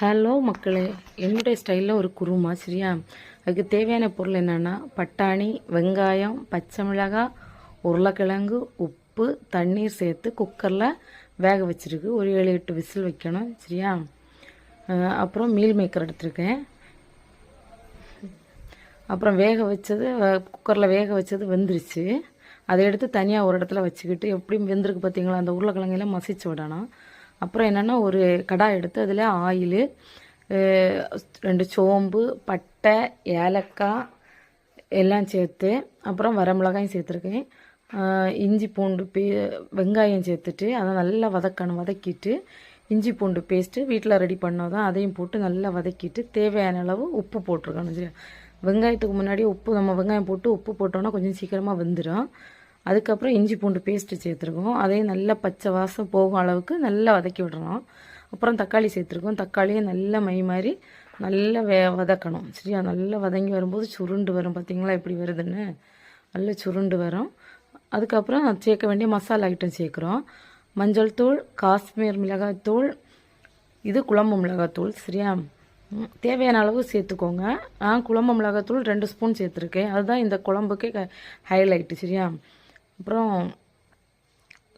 Hello மக்களே. என்னுடைய ஸ்டைலில் ஒரு குருமா சரியா அதுக்கு தேவையான பொருள் என்னென்னா பட்டாணி வெங்காயம் பச்சை மிளகாய் உருளைக்கிழங்கு உப்பு தண்ணீர் சேர்த்து குக்கரில் வேக வச்சிருக்கு. ஒரு ஏழு எட்டு விசில் வைக்கணும் சரியா? அப்புறம் மீல் மேக்கர் எடுத்திருக்கேன். அப்புறம் வேக வச்சது குக்கரில் வேக வச்சது வெந்துருச்சு. அதை எடுத்து தனியாக ஒரு இடத்துல வச்சுக்கிட்டு எப்படியும் வெந்திருக்கு பார்த்தீங்களா அந்த உருளைக்கிழங்கையில மசிச்சு விடணும். அப்புறம் என்னென்னா ஒரு கடாய் எடுத்து அதில் ஆயில் ரெண்டு சோம்பு பட்டை ஏலக்காய் எல்லாம் சேர்த்து அப்புறம் வரமிளகாயும் சேர்த்துருக்கேன். இஞ்சி பூண்டு பே வெங்காயம் சேர்த்துட்டு அதை நல்லா வதக்கணும். வதக்கிட்டு இஞ்சி பூண்டு பேஸ்ட்டு வீட்டில் ரெடி பண்ணதான் அதையும் போட்டு நல்லா வதக்கிட்டு தேவையான அளவு உப்பு போட்டிருக்கணும். சரியா வெங்காயத்துக்கு முன்னாடி உப்பு நம்ம வெங்காயம் போட்டு உப்பு போட்டோன்னா கொஞ்சம் சீக்கிரமாக வெந்துடும் அதுக்கப்புறம் இஞ்சி பூண்டு பேஸ்ட்டு சேர்த்துருக்கோம். அதையும் நல்லா பச்சை வாசம் போகும் அளவுக்கு நல்லா வதக்கி விடணும். அப்புறம் தக்காளி சேர்த்துருக்கோம். தக்காளியும் நல்லா மை மாதிரி நல்லா வே வதக்கணும். சரியா? நல்லா வதங்கி வரும்போது சுருண்டு வரும். பார்த்தீங்களா எப்படி வருதுன்னு? நல்லா சுருண்டு வரும். அதுக்கப்புறம் சேர்க்க வேண்டிய மசாலா ஐட்டம் சேர்க்குறோம். மஞ்சள் தூள் காஷ்மீர் மிளகாய் தூள் இது குழம்பு மிளகாத்தூள் சரியா? தேவையான அளவு சேர்த்துக்கோங்க. நான் குழம்பு மிளகாத்தூள் ரெண்டு ஸ்பூன் சேர்த்துருக்கேன். அதுதான் இந்த குழம்புக்கே ஹைலைட்டு சரியா? அப்புறம்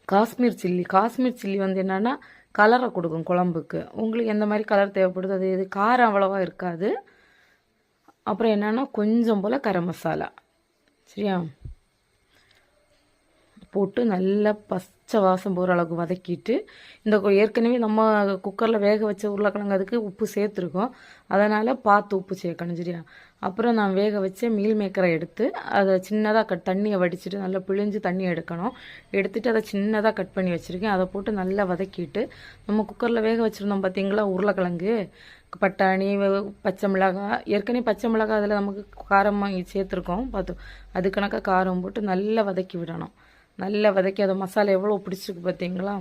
காஷ்மீர் சில்லி. காஷ்மீர் சில்லி வந்து என்னென்னா கலரை கொடுக்கும் குழம்புக்கு. உங்களுக்கு எந்த மாதிரி கலர் தேவைப்படுது அது இது. காரம் அவ்வளோவா இருக்காது. அப்புறம் என்னென்னா கொஞ்சம் போல் கரம் மசாலா. சரியா? போட்டு நல்லா பச்சை வாசம் போகிற அளவுக்கு வதக்கிட்டு இந்த ஏற்கனவே நம்ம குக்கரில் வேக வச்ச உருளைக்கிழங்கு அதுக்கு உப்பு சேர்த்துருக்கோம். அதனால் பார்த்து உப்பு சேர்க்கணும் சரியா அப்புறம் நான் வேக வச்ச மீல் மேக்கரை எடுத்து அதை சின்னதாக கட் தண்ணியை வடிச்சிட்டு நல்லா பிழிஞ்சு தண்ணி எடுக்கணும். எடுத்துட்டு அதை சின்னதாக கட் பண்ணி வச்சுருக்கேன். அதை போட்டு நல்லா வதக்கிட்டு நம்ம குக்கரில் வேக வச்சுருந்தோம் பார்த்தீங்களா உருளைக்கிழங்கு பட்டாணி பச்சை மிளகாய் ஏற்கனவே பச்சை மிளகாய் அதில் நமக்கு காரமாக சேர்த்துருக்கோம். பார்த்தோம் அது கணக்காக காரம் போட்டு நல்லா வதக்கி விடணும். நல்லா வதக்கி அதை மசாலா எவ்வளோ பிடிச்சிருக்கு பார்த்தீங்களா?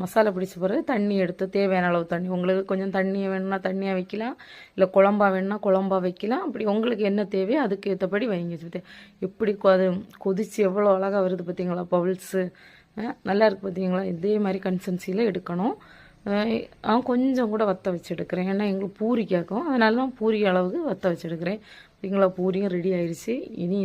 மசாலா பிடிச்ச பிறகு தண்ணி எடுத்து தேவையான அளவு தண்ணி. உங்களுக்கு கொஞ்சம் தண்ணியை வேணும்னா தண்ணியாக வைக்கலாம் இல்லை குழம்பா வேணும்னா குழம்பா வைக்கலாம். அப்படி உங்களுக்கு என்ன தேவையோ அதுக்கு ஏற்றபடி வைங்க. எப்படி அது கொதிச்சு எவ்வளோ அழகாக வருது பார்த்தீங்களா? பவுல்ஸு நல்லாயிருக்கு பார்த்தீங்களா? இதே மாதிரி கன்சன்சியில் எடுக்கணும். நான் கொஞ்சம் கூட வத்த வச்சு எடுக்கிறேன். ஏன்னா எங்களுக்கு பூரி கேட்கும். அதனால தான் பூரி அளவுக்கு வத்த வச்சு எடுக்கிறேன். பார்த்தீங்களா? பூரியும் ரெடி ஆயிடுச்சு இனி